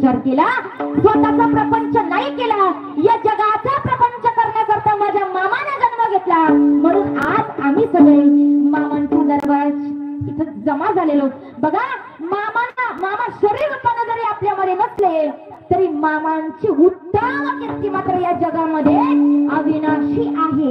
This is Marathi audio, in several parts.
विचार केला स्वतःचा प्रपंच नाही केला या जगाचा प्रपंच करण्याकरता माझ्या मामाने जन्म घेतला. म्हणून आज आम्ही सगळे मामांच्या दरबार इथं जमा झालेलो. बघा मामांना मामा शरीर रूपाने जरी आपल्यामध्ये नसले तरी मामांची उत्तम कीर्ती मात्र या जगामध्ये अविनाशी आहे.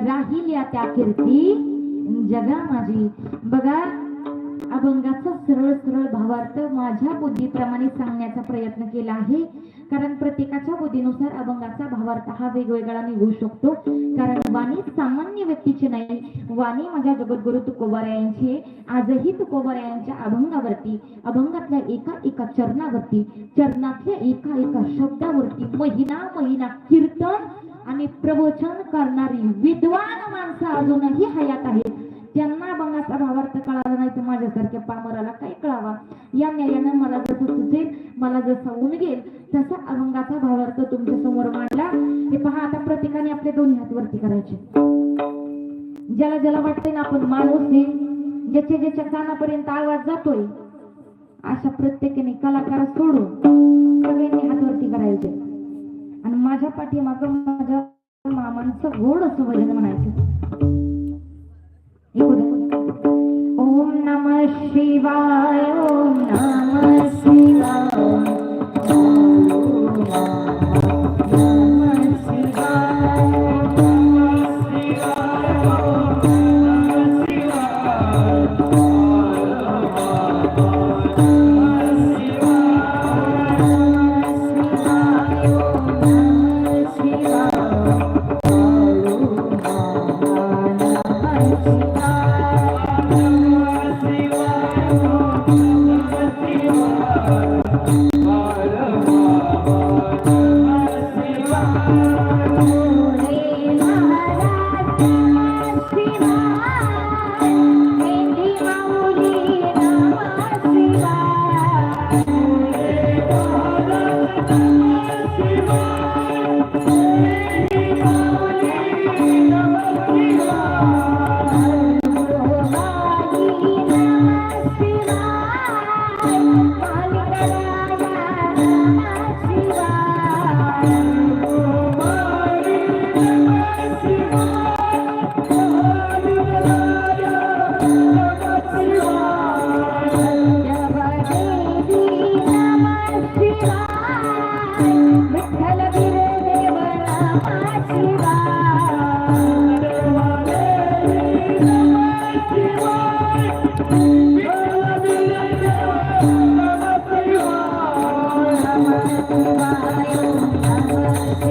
राहिल्या त्या कीर्ती जगा माझी. बघा अभंगाचा सरळ सरळ भावार्थ माझ्या बुद्धीप्रमाणे सांगण्याचा प्रयत्न केला आहे. कारण प्रत्येकाच्या बुद्धीनुसार अभंगाचा भावार्थ हा वेगवेगळा निघू शकतो. कारण वाणी सामान्य व्यक्तीची नाही वाणी माझ्या जगद्गुरु तुकोबार यांची आजही तुकोबारायांच्या अभंगावरती अभंगातल्या एका एका चरणावरती चरणातल्या एका एका शब्दावरती महिना महिना कीर्तन आणि प्रवचन करणारी विद्वान माणसं अजूनही हयात आहेत. त्यांना अभंगाचा भावार्थ कळाला नाही तर माझ्यासारख्या पामराला काय कळावा? या न्यायानं मला जसं सुचेल मला जसं उमगेल तसा अभंगाचा भावार्थ तुमच्यासमोर मांडला. हे पहा आता प्रत्येकाने आपले दोन्ही हात वरती करायचे. ज्याला ज्याला वाटतंय ना आपण माणूस आहे ज्याच्या ज्याच्या कानापर्यंत आवाज जातोय अशा प्रत्येकाने कलाकार सोडून सगळ्यांनी हात वरती करायचे. आणि माझ्या पाठीमागं माझ्या मामांचं गोड असं भजन म्हणायचं. नम शिवाय